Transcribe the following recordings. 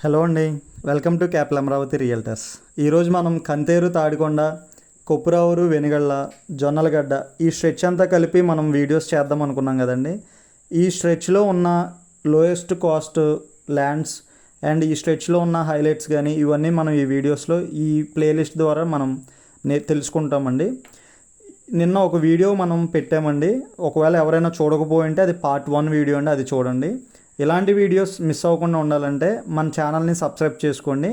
Hello అండి welcome to capital Amaravati realtors. ఈరోజు మనం కంతేరు తాడికొండ కొప్పురావురు వెనుగళ్ళ జొన్నలగడ్డ ఈ స్ట్రెచ్ అంతా కలిపి మనం వీడియోస్ చేద్దాం అనుకున్నాం కదండి. ఈ స్ట్రెచ్లో ఉన్న లోయెస్ట్ కాస్ట్ ల్యాండ్స్ అండ్ ఈ స్ట్రెచ్లో ఉన్న హైలైట్స్ కానీ ఇవన్నీ మనం ఈ వీడియోస్లో ఈ ప్లేలిస్ట్ ద్వారా మనం నే తెలుసుకుంటామండి. నిన్న ఒక వీడియో మనం పెట్టామండి. ఒకవేళ ఎవరైనా చూడకపోయింటే అది పార్ట్ వన్ వీడియో అండి అది చూడండి. ఇలాంటి వీడియోస్ మిస్ అవ్వకుండా ఉండాలంటే మన ఛానల్ని సబ్స్క్రైబ్ చేసుకోండి.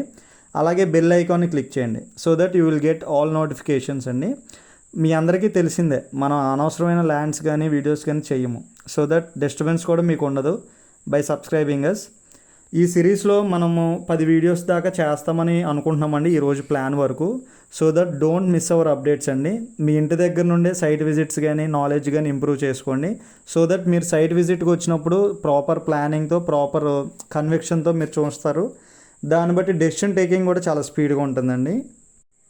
అలాగే బెల్ ఐకాన్ని క్లిక్ చేయండి. So that you will get all notifications అండి. మీ అందరికీ తెలిసిందే మనం అనవసరమైన ల్యాండ్స్ కానీ వీడియోస్ కానీ చేయము. సో దట్ డిస్టర్బెన్స్ కూడా మీకు ఉండదు బై సబ్స్క్రైబింగ్ అస్ ఈ సిరీస్లో మనము పది వీడియోస్ దాకా చేస్తామని అనుకుంటున్నామండి ఈరోజు ప్లాన్ వరకు. So that don't miss our updates అండి. మీ ఇంటి దగ్గర నుండే సైట్ విజిట్స్ కానీ నాలెడ్జ్ కానీ ఇంప్రూవ్ చేసుకోండి. సో దట్ మీరు సైట్ విజిట్కి వచ్చినప్పుడు ప్రాపర్ ప్లానింగ్తో ప్రాపర్ కన్విక్షన్తో మీరు చూస్తారు. దాన్ని బట్టి డెసిషన్ టేకింగ్ కూడా చాలా స్పీడ్గా ఉంటుందండి.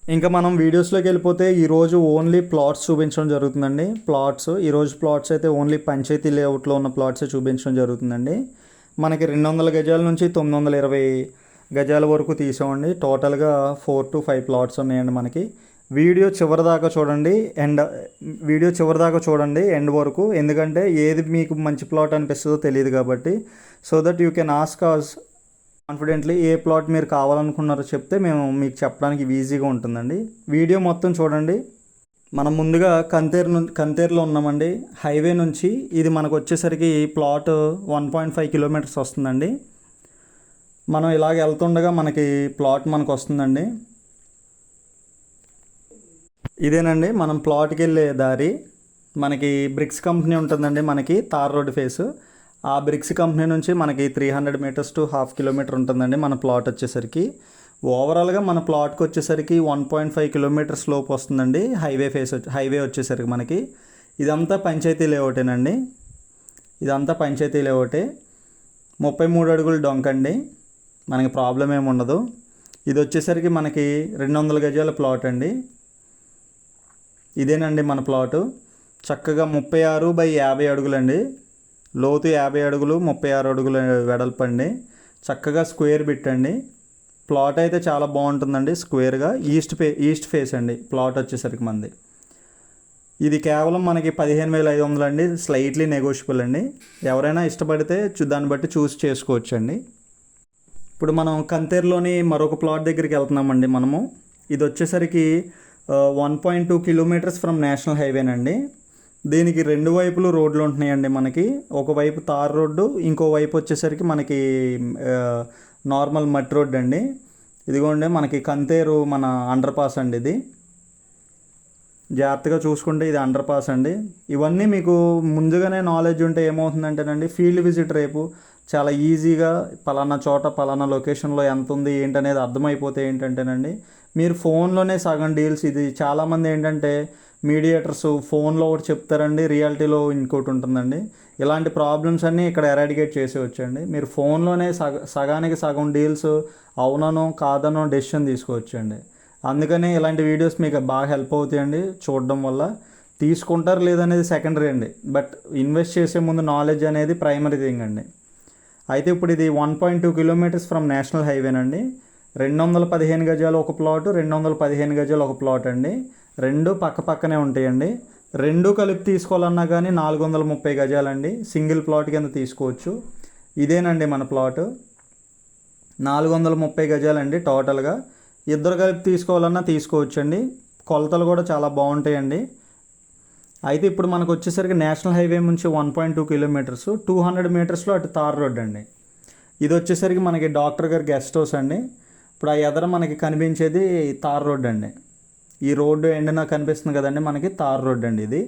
ఇంకా మనం వీడియోస్లోకి వెళ్ళిపోతే ఈరోజు ఓన్లీ ప్లాట్స్ చూపించడం జరుగుతుందండి. ప్లాట్స్ ఈరోజు ప్లాట్స్ అయితే ఓన్లీ పంచాయతీ లేఅవుట్లో ఉన్న ప్లాట్సే చూపించడం జరుగుతుందండి. మనకి రెండు వందల గజాల నుంచి తొమ్మిది వందల ఇరవై గజాల వరకు తీసామండి టోటల్గా ఫోర్ టు ఫైవ్ ప్లాట్స్ ఉన్నాయండి మనకి. వీడియో చివరి దాకా చూడండి. ఎండ్ వీడియో చివరి దాకా చూడండి. ఎండ్ వరకు. ఎందుకంటే ఏది మీకు మంచి ప్లాట్ అనిపిస్తుందో తెలియదు కాబట్టి. So that you can ask us confidently ఏ ప్లాట్ మీరు కావాలనుకున్నారో చెప్తే మేము మీకు చెప్పడానికి ఈజీగా ఉంటుందండి. వీడియో మొత్తం చూడండి. మనం ముందుగా కంతేరు ను కంతేరులో ఉన్నామండి. హైవే నుంచి ఇది మనకు వచ్చేసరికి plot one point five kilometres వస్తుందండి. మనం ఇలాగ వెళ్తుండగా మనకి ప్లాట్ మనకు వస్తుందండి ఇదేనండి మనం ప్లాట్కి వెళ్ళే దారి. మనకి బ్రిక్స్ కంపెనీ ఉంటుందండి మనకి తార్ రోడ్ ఫేసు. ఆ బ్రిక్స్ కంపెనీ నుంచి మనకి three hundred metres to half kilometre ఉంటుందండి మన ప్లాట్ వచ్చేసరికి. ఓవరాల్గా మన ప్లాట్కి వచ్చేసరికి వన్ పాయింట్ ఫైవ్ కిలోమీటర్స్ లోపు వస్తుందండి హైవే ఫేస్ హైవే వచ్చేసరికి మనకి. ఇదంతా పంచాయతీ లేఅవుటేనండి. ఇదంతా పంచాయతీ లేఅవుటే. ముప్పై మూడు అడుగులు డొంకండి. మనకి ప్రాబ్లం ఏమి ఉండదు. ఇది వచ్చేసరికి మనకి రెండు వందల గజాల ప్లాట్ అండి. ఇదేనండి మన ప్లాటు చక్కగా ముప్పై ఆరు బై యాభై అడుగులండి. లోతు యాభై అడుగులు ముప్పై ఆరు అడుగుల వెడల్పు అండి. చక్కగా స్క్వేర్ పెట్టండి ప్లాట్ అయితే చాలా బాగుంటుందండి స్క్వేర్గా ఈస్ట్ ఫే ఈస్ట్ ఫేస్ అండి ప్లాట్ వచ్చేసరికి మంది ఇది కేవలం మనకి పదిహేను వేల ఐదు వందలు అండి స్లైట్లీ నెగోషియబుల్ అండి. ఎవరైనా ఇష్టపడితే చూ దాన్ని బట్టి చూస్ చేసుకోవచ్చు అండి ఇప్పుడు మనం కంతేరులోని మరొక ప్లాట్ దగ్గరికి వెళ్తున్నామండి మనము. ఇది వచ్చేసరికి one point two kilometres from national హైవేనండి దీనికి రెండు వైపులు రోడ్లు ఉంటున్నాయండి మనకి. ఒకవైపు తార్ రోడ్డు ఇంకో వైపు వచ్చేసరికి మనకి నార్మల్ మట్టి రోడ్డు అండి. ఇదిగోండి మనకి కంతేరు మన అండర్ పాస్ అండి ఇది. జాగ్రత్తగా చూసుకుంటే ఇది అండర్ పాస్ అండి. ఇవన్నీ మీకు ముందుగానే నాలెడ్జ్ ఉంటే ఏమవుతుందంటేనండి ఫీల్డ్ విజిట్ రేపు చాలా ఈజీగా పలానా చోట పలానా లొకేషన్లో ఎంత ఉంది ఏంటనేది అర్థమైపోతే ఏంటంటేనండి మీరు ఫోన్లోనే సగం డీల్స్. ఇది చాలామంది ఏంటంటే మీడియేటర్స్ ఫోన్లో ఒకటి చెప్తారండి రియాలిటీలో ఇంకోటి ఉంటుందండి. ఇలాంటి ప్రాబ్లమ్స్ అన్నీ ఇక్కడ ఎరాడికేట్ చేసేవచ్చండి మీరు ఫోన్లోనే సగ సగానికి సగం డీల్స్ అవుననో కాదనో డెసిషన్ తీసుకోవచ్చండి. అందుకని ఇలాంటి వీడియోస్ మీకు బాగా హెల్ప్ అవుతాయండి చూడడం వల్ల. తీసుకుంటారు లేదనేది సెకండరీ అండి. బట్ ఇన్వెస్ట్ చేసే ముందు నాలెడ్జ్ అనేది ప్రైమరీ థింగ్ అండి. అయితే ఇప్పుడు ఇది one point two kilometres from national హైవేనండి. రెండు వందల పదిహేను గజాలు ఒక ప్లాట్ రెండు వందల పదిహేను గజాలు ఒక ప్లాట్ అండి. రెండు పక్క పక్కనే ఉంటాయండి. రెండు కలిపి తీసుకోవాలన్నా కానీ నాలుగు వందల ముప్పై గజాలండి. సింగిల్ ప్లాట్ కింద తీసుకోవచ్చు. ఇదేనండి మన ప్లాట్. నాలుగు వందల ముప్పై గజాలండి టోటల్గా. ఇద్దరు కలిపి తీసుకోవాలన్నా తీసుకోవచ్చండి. కొలతలు కూడా చాలా బాగుంటాయండి. అయితే ఇప్పుడు మనకు వచ్చేసరికి నేషనల్ హైవే నుంచి one point two kilometres two hundred మీటర్స్లో అటు తార్ రోడ్ అండి. ఇది వచ్చేసరికి మనకి డాక్టర్ గారి గెస్ట్ హౌస్ అండి. ఇప్పుడు ఆ ఎదర మనకి కనిపించేది తార్ రోడ్ అండి. ఈ రోడ్డు ఎండిన కనిపిస్తుంది కదండి మనకి తార్ రోడ్ అండి ఇది.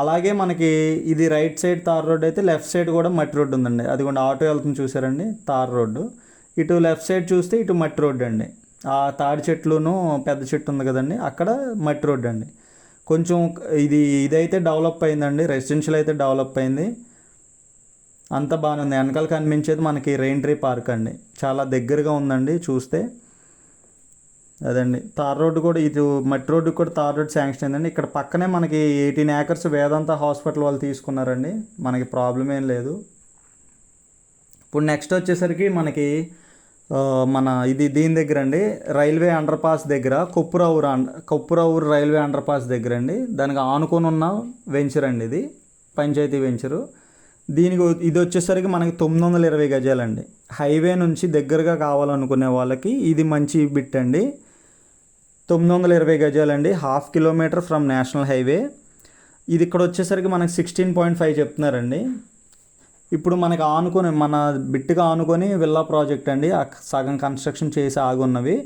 అలాగే మనకి ఇది రైట్ సైడ్ తార్ రోడ్ అయితే లెఫ్ట్ సైడ్ కూడా మట్టి రోడ్డు ఉందండి. అది కూడా ఆటో వెళ్తుంది చూసారండి తార్ రోడ్డు. ఇటు లెఫ్ట్ సైడ్ చూస్తే ఇటు మట్టి రోడ్డు అండి. ఆ తాడి చెట్లును పెద్ద చెట్టు ఉంది కదండి అక్కడ మట్టి రోడ్డు అండి. కొంచెం ఇది ఇదైతే డెవలప్ అయిందండి. రెసిడెన్షియల్ అయితే డెవలప్ అయింది. అంత బాగానే ఉంది. వెనకాల కనిపించేది మనకి రెయిన్ ట్రీ పార్క్ అండి. చాలా దగ్గరగా ఉందండి చూస్తే. అదండి. తార్ రోడ్డు కూడా ఇది మట్టి రోడ్డు కూడా తార్ రోడ్ శాంక్షన్ అయిందండి. ఇక్కడ పక్కనే మనకి ఎయిటీన్ ఏకర్స్ వేదాంత హాస్పిటల్ వాళ్ళు తీసుకున్నారండి. మనకి ప్రాబ్లం ఏం లేదు. ఇప్పుడు నెక్స్ట్ వచ్చేసరికి మనకి మన ఇది దీని దగ్గర అండి రైల్వే అండర్ పాస్ దగ్గర కొప్పురౌర్ అండ రైల్వే అండర్ పాస్ దగ్గర అండి. దానికి ఆనుకొని ఉన్న వెంచర్ అండి ఇది పంచాయతీ వెంచరు. దీనికి ఇది వచ్చేసరికి మనకి తొమ్మిది వందల ఇరవై గజాలండి. హైవే నుంచి దగ్గరగా కావాలనుకునే వాళ్ళకి ఇది మంచి బిట్ అండి. తొమ్మిది వందల ఇరవై గజాలండి half kilometre from national highway. ఇది ఇక్కడ వచ్చేసరికి మనకి సిక్స్టీన్ పాయింట్ ఫైవ్ చెప్తున్నారండి. ఇప్పుడు మనకి ఆనుకొని మన బిట్టుగా ఆనుకొని విల్లా ప్రాజెక్ట్ అండి. సగం కన్స్ట్రక్షన్ చేసి ఆగున్నవి.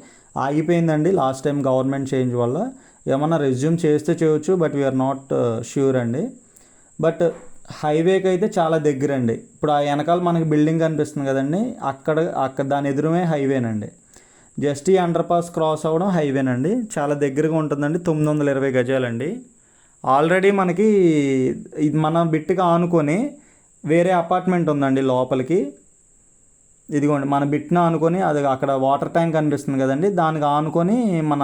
ఆగిపోయిందండి లాస్ట్ టైం గవర్నమెంట్ చేంజ్ వల్ల. ఏమన్నా రెజ్యూమ్ చేస్తే చేయొచ్చు but we're not uh, sure అండి. బట్ హైవేకి అయితే చాలా దగ్గర అండి ఇప్పుడు ఆ వెనకాల మనకి బిల్డింగ్ కనిపిస్తుంది కదండి. అక్కడ అక్కడ దాని ఎదురుమే హైవేనండి. జస్ట్ ఈ అండర్ పాస్ క్రాస్ అవ్వడం హైవేనండి. చాలా దగ్గరగా ఉంటుందండి. తొమ్మిది వందల ఇరవై గజాలండి. ఆల్రెడీ మనకి ఇది మన బిట్టుగా ఆనుకొని వేరే అపార్ట్మెంట్ ఉందండి లోపలికి. ఇదిగోండి మన బిట్న అనుకొని అది అక్కడ వాటర్ ట్యాంక్ అనిపిస్తుంది కదండి దానికి ఆనుకొని మన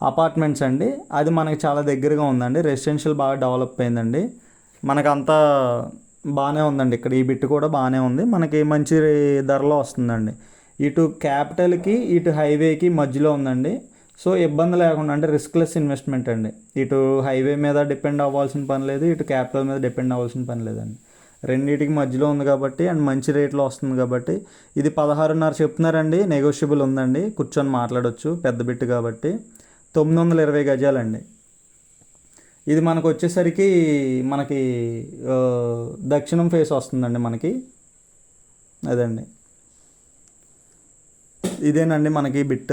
అపార్ట్మెంట్స్ అండి. అది మనకి చాలా దగ్గరగా ఉందండి రెసిడెన్షియల్ బాగా డెవలప్ అయిందండి. మనకు అంతా బాగానే ఉందండి ఇక్కడ ఈ బిట్ కూడా బాగానే ఉంది. మనకి మంచి ధరలో వస్తుందండి. ఇటు క్యాపిటల్కి ఇటు హైవేకి మధ్యలో ఉందండి. సో ఇబ్బంది లేకుండా అంటే రిస్క్లెస్ ఇన్వెస్ట్మెంట్ అండి. ఇటు హైవే మీద డిపెండ్ అవ్వాల్సిన పని లేదు ఇటు క్యాపిటల్ మీద డిపెండ్ అవ్వాల్సిన పని లేదండి. రెండింటికి మధ్యలో ఉంది కాబట్టి అండ్ మంచి రేట్లో వస్తుంది కాబట్టి. ఇది పదహారున్నర చెప్తున్నారండి. నెగోషియబుల్ ఉందండి. కూర్చొని మాట్లాడొచ్చు. పెద్ద బిట్ కాబట్టి. తొమ్మిది వందల ఇరవై గజాలండి. ఇది మనకు వచ్చేసరికి మనకి దక్షిణం ఫేస్ వస్తుందండి మనకి. అదండి. ఇదేనండి మనకి బిట్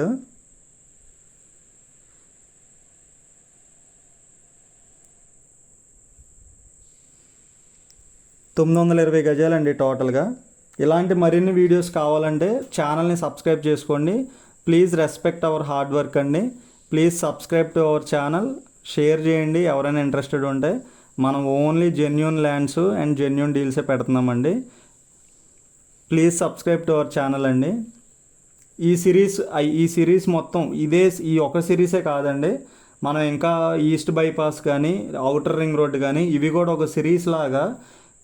తొమ్మిది వందల ఇరవై గజాలండి టోటల్గా. ఇలాంటి మరిన్ని వీడియోస్ కావాలంటే ఛానల్ని సబ్స్క్రైబ్ చేసుకోండి. Please respect our hard work అండి. Please subscribe to our channel. Share చేయండి ఎవరైనా ఇంట్రెస్టెడ్ ఉంటే. మనం only genuine lands and genuine డీల్సే పెడుతున్నామండి. Please subscribe to our channel అండి. ఈ సిరీస్ ఈ సిరీస్ మొత్తం ఇదే ఈ ఒక సిరీసే కాదండి. మనం ఇంకా ఈస్ట్ బైపాస్ కానీ అవుటర్ రింగ్ రోడ్ కానీ ఇవి కూడా ఒక సిరీస్ లాగా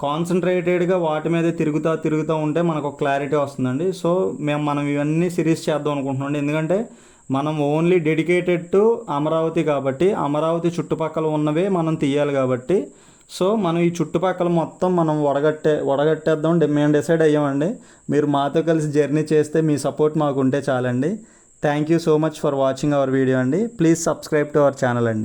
కాన్సన్ట్రేటెడ్గా వాటి మీద తిరుగుతూ తిరుగుతూ ఉంటే మనకు ఒక క్లారిటీ వస్తుందండి. సో మేము మనం ఇవన్నీ సిరీస్ చేద్దాం అనుకుంటున్నాం ఎందుకంటే మనం ఓన్లీ డెడికేటెడ్ టు అమరావతి కాబట్టి అమరావతి చుట్టుపక్కల ఉన్నవే మనం తీయాలి కాబట్టి సో మనం ఈ చుట్టుపక్కల మొత్తం మనం వడగట్టే వడగట్టేద్దాం డి- మేము డిసైడ్ అయ్యామండి. మీరు మాతో కలిసి జర్నీ చేస్తే మీ సపోర్ట్ మాకు ఉంటే చాలండి. Thank you so much for watching our video అండి. Please subscribe to our channel అండి.